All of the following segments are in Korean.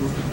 gusto.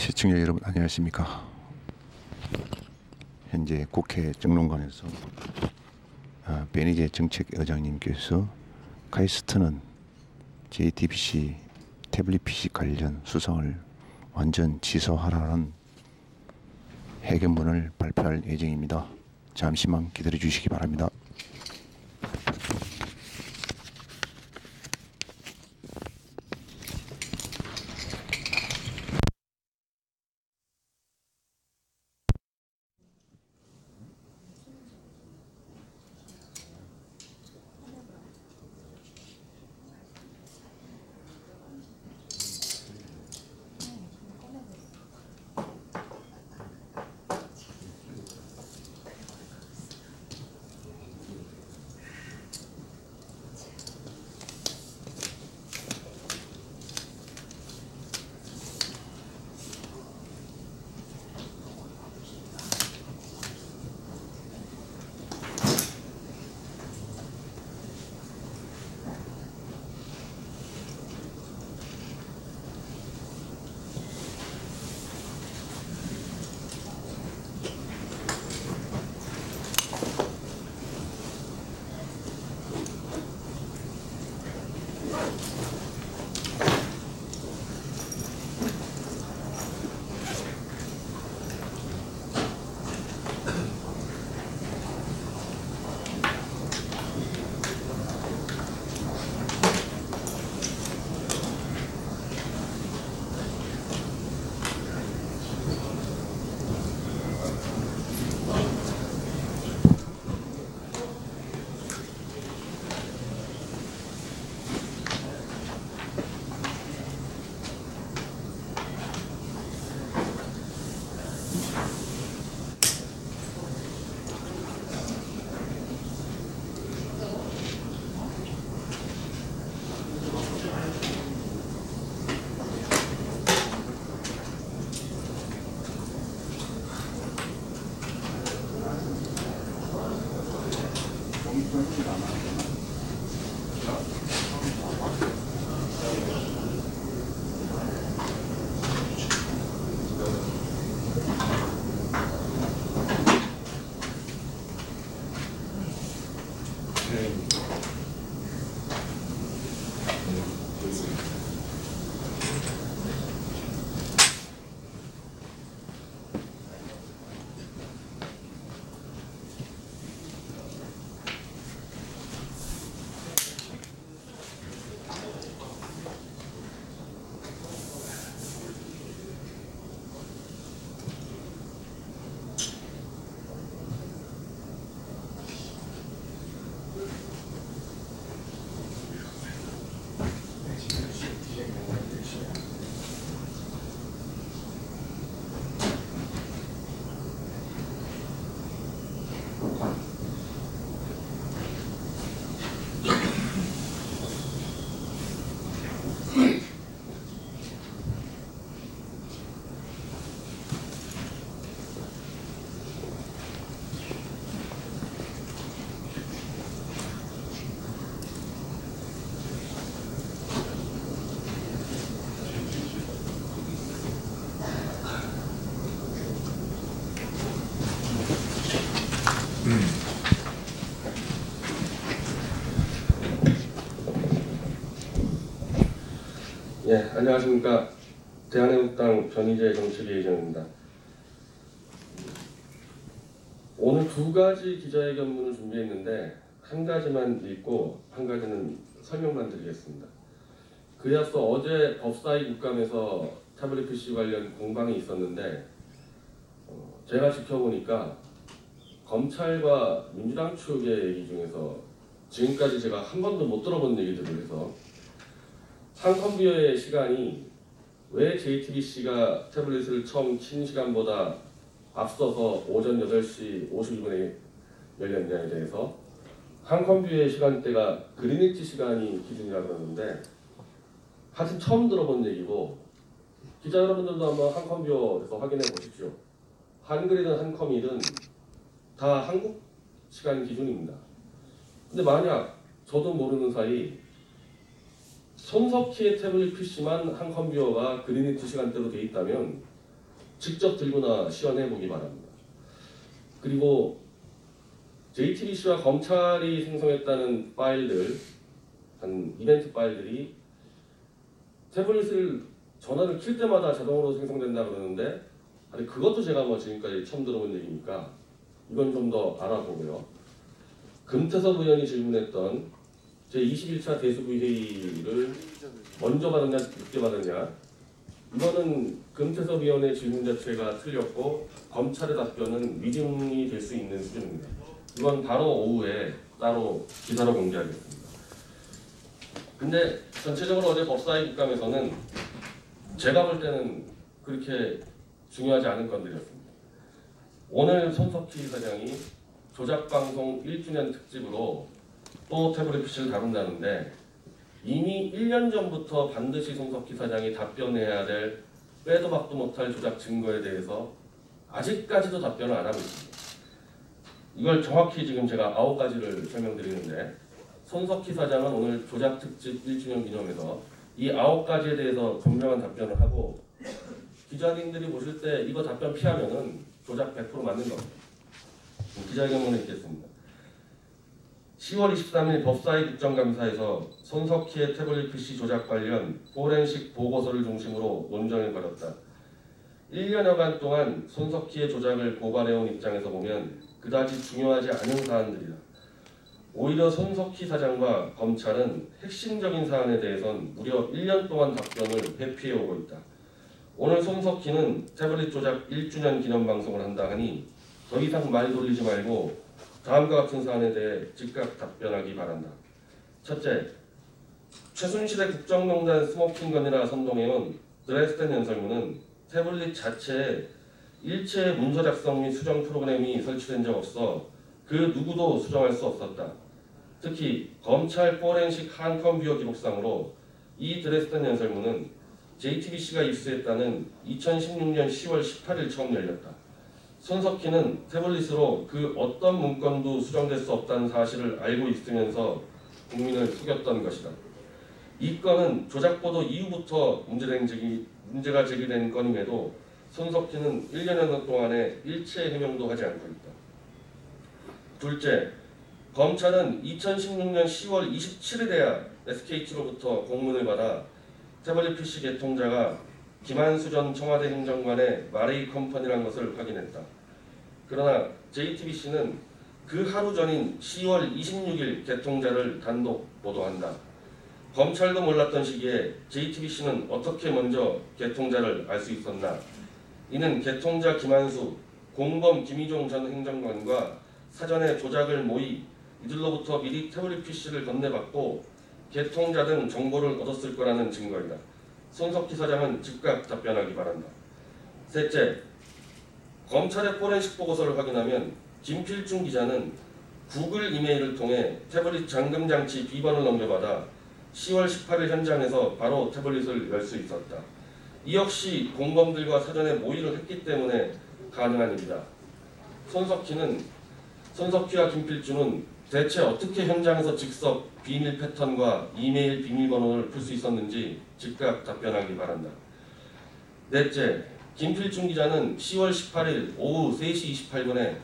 시청자 여러분 안녕하십니까? 현재 국회 정론관에서 아, 베니제 정책 의장님께서 카이스트는 JTBC 태블릿 PC 관련 수상을 완전 취소하라는 해견문을 발표할 예정입니다. 잠시만 기다려 주시기 바랍니다. 예, 안녕하십니까. 대한애국당 변희재 정치리의장입니다. 오늘 두 가지 기자회견문을 준비했는데 한 가지만 읽고 한 가지는 설명만 드리겠습니다. 그에 앞서 어제 법사위 국감에서 태블릿 PC 관련 공방이 있었는데 어, 제가 지켜보니까 검찰과 민주당 측의 얘기 중에서 지금까지 제가 한 번도 못 들어본 얘기들을 해서 상컴비어의 시간이 왜 JTBC가 태블릿을 처음 킨 시간보다 앞서서 오전 8시 52분에 열렸냐에 대해서 한컴비어의 시간대가 그리니치 시간이 기준이라 그러는데 하여튼 처음 들어본 얘기고 기자 여러분들도 한번 한컴비어에서 확인해 보십시오. 한글이든 한컴이든 다 한국 시간 기준입니다. 근데 만약 저도 모르는 사이 손석희의 태블릿 PC만 한 컴퓨터가 그리니치 시간대로 돼 있다면 직접 들고나 시연해 보기 바랍니다. 그리고 JTBC와 검찰이 생성했다는 파일들, 한 이벤트 파일들이 태블릿을 전화를 킬 때마다 자동으로 생성된다 그러는데 아니 그것도 제가 뭐 지금까지 처음 들어본 얘기니까 이건 좀 더 알아보고요. 금태섭 의원이 질문했던 제 21차 대수부 회의를 먼저 받았냐 늦게 받았냐 이거는 금태섭 위원의 질문 자체가 틀렸고 검찰의 답변은 위증이 될 수 있는 수준입니다. 이건 바로 오후에 따로 기사로 공개하겠습니다. 근데 전체적으로 어제 법사위 국감에서는 제가 볼 때는 그렇게 중요하지 않은 건들이었습니다. 오늘 손석희 사장이 조작방송 1주년 특집으로 또 태블릿 PC를 다룬다는데 이미 1년 전부터 반드시 손석희 사장이 답변해야 될 빼도 박도 못할 조작 증거에 대해서 아직까지도 답변을 안 하고 있습니다. 이걸 정확히 지금 제가 아홉 가지를 설명드리는데 손석희 사장은 오늘 조작 특집 1주년 기념에서 이 아홉 가지에 대해서 분명한 답변을 하고 기자님들이 보실 때 이거 답변 피하면은 조작 100% 맞는 겁니다. 기자회견문에 있겠습니다. 10월 23일 법사위 국정감사에서 손석희의 태블릿 PC 조작 관련 포렌식 보고서를 중심으로 논쟁을 벌였다. 1년여간 동안 손석희의 조작을 고발해온 입장에서 보면 그다지 중요하지 않은 사안들이다. 오히려 손석희 사장과 검찰은 핵심적인 사안에 대해선 무려 1년 동안 답변을 회피해오고 있다. 오늘 손석희는 태블릿 조작 1주년 기념 방송을 한다 하니 더 이상 말 돌리지 말고 다음과 같은 사안에 대해 즉각 답변하기 바란다. 첫째, 최순실의 국정농단 스모킹건이라 선동해온 드레스덴 연설문은 태블릿 자체에 일체의 문서 작성 및 수정 프로그램이 설치된 적 없어 그 누구도 수정할 수 없었다. 특히 검찰 포렌식 한컴퓨터 기록상으로 이 드레스덴 연설문은 JTBC가 입수했다는 2016년 10월 18일 처음 열렸다. 손석희는 태블릿으로 그 어떤 문건도 수정될 수 없다는 사실을 알고 있으면서 국민을 속였던 것이다. 이 건은 조작보도 이후부터 문제가 제기된 건임에도 손석희는 1년여 동안에 일체 해명도 하지 않고 있다. 둘째, 검찰은 2016년 10월 27일에야 SKT로부터 공문을 받아 태블릿 PC 개통자가 김한수 전 청와대 행정관의 마레이 컴퍼니라는 것을 확인했다. 그러나 JTBC는 그 하루 전인 10월 26일 개통자를 단독 보도한다. 검찰도 몰랐던 시기에 JTBC는 어떻게 먼저 개통자를 알 수 있었나? 이는 개통자 김한수, 공범 김희종 전 행정관과 사전에 조작을 모의 이들로부터 미리 태블릿 PC를 건네받고 개통자 등 정보를 얻었을 거라는 증거이다. 손석희 사장은 즉각 답변하기 바란다. 셋째, 검찰의 포렌식 보고서를 확인하면 김필중 기자는 구글 이메일을 통해 태블릿 잠금 장치 비번을 넘겨받아 10월 18일 현장에서 바로 태블릿을 열 수 있었다. 이 역시 공범들과 사전에 모의를 했기 때문에 가능한 일이다. 손석희는 손석희와 김필중은 대체 어떻게 현장에서 즉석 비밀 패턴과 이메일 비밀번호를 풀 수 있었는지 즉각 답변하기 바란다. 넷째, 김필중 기자는 10월 18일 오후 3시 28분에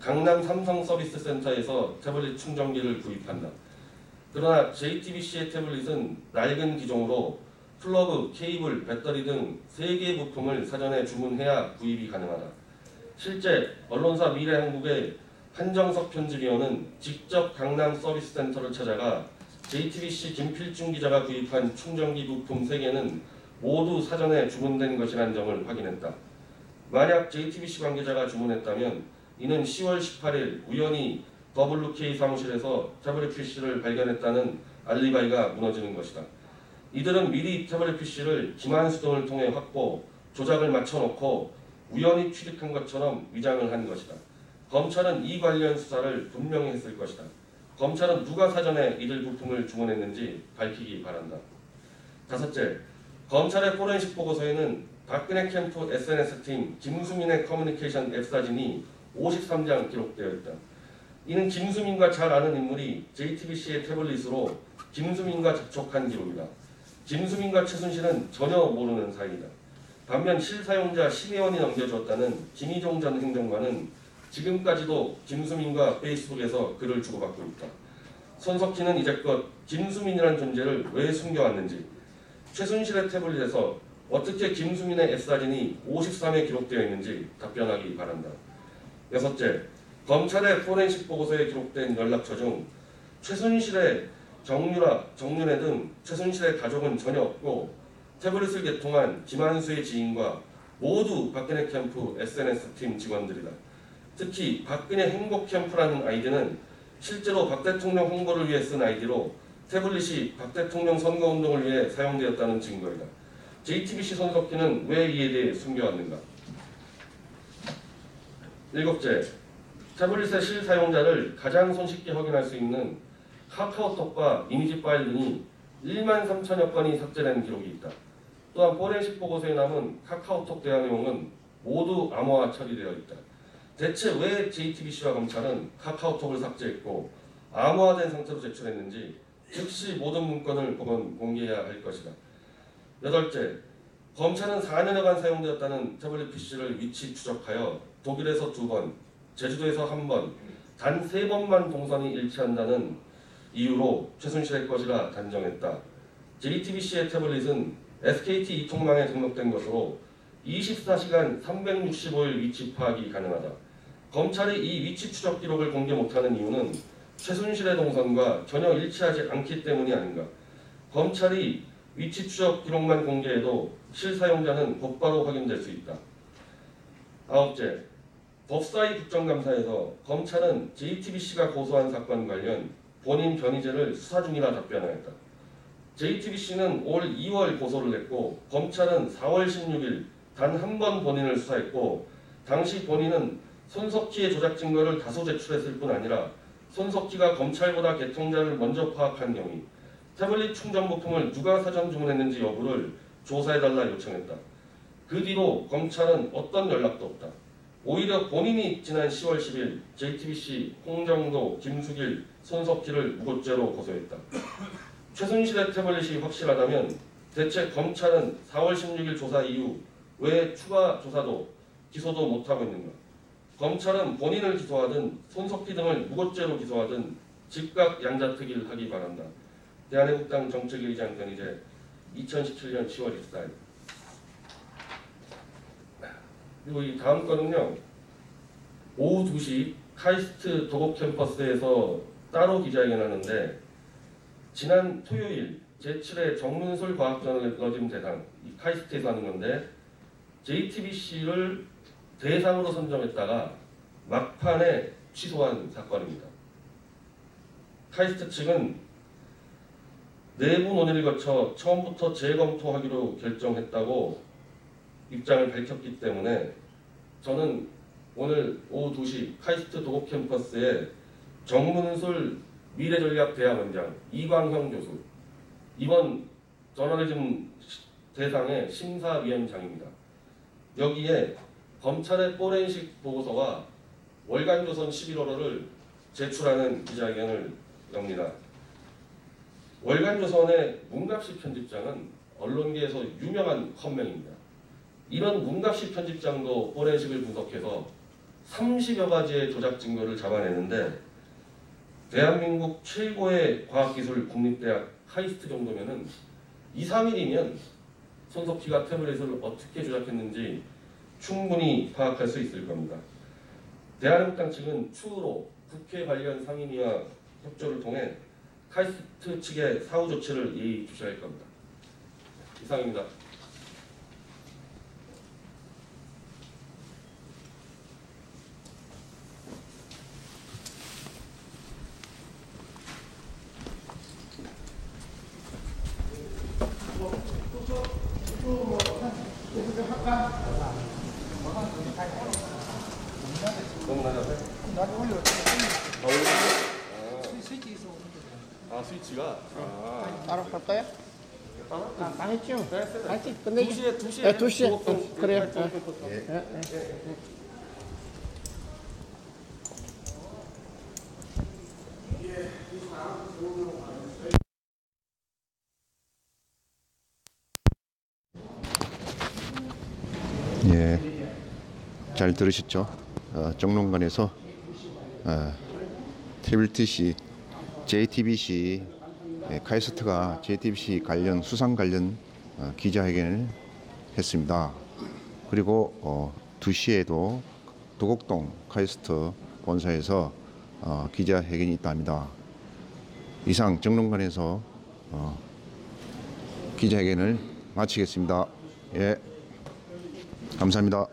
강남 삼성 서비스 센터에서 태블릿 충전기를 구입한다. 그러나 JTBC의 태블릿은 낡은 기종으로 플러그, 케이블, 배터리 등 3개의 부품을 사전에 주문해야 구입이 가능하다. 실제 언론사 미래한국의 한정석 편집위원은 직접 강남 서비스 센터를 찾아가 JTBC 김필중 기자가 구입한 충전기 부품 3개는 모두 사전에 주문된 것이라는 점을 확인했다. 만약 JTBC 관계자가 주문했다면 이는 10월 18일 우연히 WK 사무실에서 태블릿 PC를 발견했다는 알리바이가 무너지는 것이다. 이들은 미리 태블릿 PC를 김한수 등을 통해 확보, 조작을 맞춰놓고 우연히 취득한 것처럼 위장을 한 것이다. 검찰은 이 관련 수사를 분명히 했을 것이다. 검찰은 누가 사전에 이들 부품을 주문했는지 밝히기 바란다. 다섯째, 검찰의 포렌식 보고서에는 박근혜 캠프 SNS팀 김수민의 커뮤니케이션 앱 사진이 53장 기록되어 있다. 이는 김수민과 잘 아는 인물이 JTBC의 태블릿으로 김수민과 접촉한 기록이다. 김수민과 최순실은 전혀 모르는 사이이다. 반면 실사용자 10회원이 넘겨주었다는 김희종 전 행정관은 지금까지도 김수민과 페이스북에서 글을 주고받고 있다. 손석희는 이제껏 김수민이라는 존재를 왜 숨겨왔는지 최순실의 태블릿에서 어떻게 김수민의 S사진이 53에 기록되어 있는지 답변하기 바란다. 여섯째, 검찰의 포렌식 보고서에 기록된 연락처 중 최순실의 정유라, 정윤회 등 최순실의 가족은 전혀 없고 태블릿을 개통한 김한수의 지인과 모두 박근혜 캠프 SNS 팀 직원들이다. 특히 박근혜 행복 캠프라는 아이디는 실제로 박 대통령 홍보를 위해 쓴 아이디로 태블릿이 박 대통령 선거 운동을 위해 사용되었다는 증거이다. JTBC 손석희는 왜 이에 대해 숨겨왔는가? 일곱째, 태블릿의 실사용자를 가장 손쉽게 확인할 수 있는 카카오톡과 이미지 파일 등이 1만 3천여 건이 삭제된 기록이 있다. 또한 포렌식 보고서에 남은 카카오톡 대화 내용은 모두 암호화 처리되어 있다. 대체 왜 JTBC와 검찰은 카카오톡을 삭제했고 암호화된 상태로 제출했는지 즉시 모든 문건을 보건 공개해야 할 것이다. 여덟째, 검찰은 4년여간 사용되었다는 태블릿 PC를 위치 추적하여 독일에서 두 번, 제주도에서 한 번, 단 세 번만 동선이 일치한다는 이유로 최순실의 것이라 단정했다. JTBC의 태블릿은 SKT 이통망에 등록된 것으로 24시간 365일 위치 파악이 가능하다. 검찰이 이 위치 추적 기록을 공개 못하는 이유는 최순실의 동선과 전혀 일치하지 않기 때문이 아닌가. 검찰이 위치 추적 기록만 공개해도 실사용자는 곧바로 확인될 수 있다. 아홉째, 법사위 국정감사에서 검찰은 JTBC가 고소한 사건 관련 본인 변의죄를 수사 중이라 답변하였다. JTBC는 올 2월 고소를 했고 검찰은 4월 16일 단 한 번 본인을 수사했고 당시 본인은 손석희의 조작 증거를 다소 제출했을 뿐 아니라 손석희가 검찰보다 개통자를 먼저 파악한 경위 태블릿 충전 부품을 누가 사전 주문했는지 여부를 조사해달라 요청했다. 그 뒤로 검찰은 어떤 연락도 없다. 오히려 본인이 지난 10월 10일 JTBC 홍정도, 김수길, 손석희를 무고죄로 고소했다. 최순실의 태블릿이 확실하다면 대체 검찰은 4월 16일 조사 이후 왜 추가 조사도 기소도 못하고 있는가? 검찰은 본인을 기소하든 손석희 등을 무고죄로 기소하든 즉각 양자특위를 하기 바란다. 대한민국당 정책의장 변희재 2017년 10월 24일 그리고 이 다음 거는요. 오후 2시 카이스트 도곡 캠퍼스에서 따로 기자회견하는데 지난 토요일 제7회 정문술 과학저널리즘 대상 이 카이스트에서 하는 건데 JTBC를 대상으로 선정했다가 막판에 취소한 사건입니다. 카이스트 측은 내부 논의를 거쳐 처음부터 재검토하기로 결정했다고 입장을 밝혔기 때문에 저는 오늘 오후 2시 카이스트 도곡 캠퍼스에 정문술 미래전략대학 원장 이광형 교수 이번 저널리즘 대상의 심사위원장입니다. 여기에 검찰의 포렌식 보고서와 월간 조선 11월호를 제출하는 기자회견을 엽니다. 월간 조선의 문갑식 편집장은 언론계에서 유명한 컴맹입니다. 이런 문갑식 편집장도 포렌식을 분석해서 30여 가지의 조작 증거를 잡아내는데 대한민국 최고의 과학기술 국립대학 카이스트 정도면은 2, 3일이면 손석희가 태블릿을 어떻게 조작했는지 충분히 파악할 수 있을 겁니다. 대한민국당 측은 추후로 국회 관련 상임위와 협조를 통해 카이스트 측의 사후 조치를 예의 주시할 겁니다. 이상입니다. 너무 낮아서? 나도 올려. 아, 올려? 스위치 있어. 아, 스위치가? 아. 따로 할까요? 아, 다 했죠? 할지 끝내지. 2시에, 2시에. 네, 2시에. 어, 그래요. 예, 예. 예, 잘 들으셨죠? 어, 정론관에서 어, TBC, JTBC 예, 카이스트가 JTBC 관련 수상 관련 어, 기자회견을 했습니다. 그리고 어, 2시에도 도곡동 카이스트 본사에서 어, 기자회견이 있답니다. 이상 정론관에서 어, 기자회견을 마치겠습니다. 예. 감사합니다.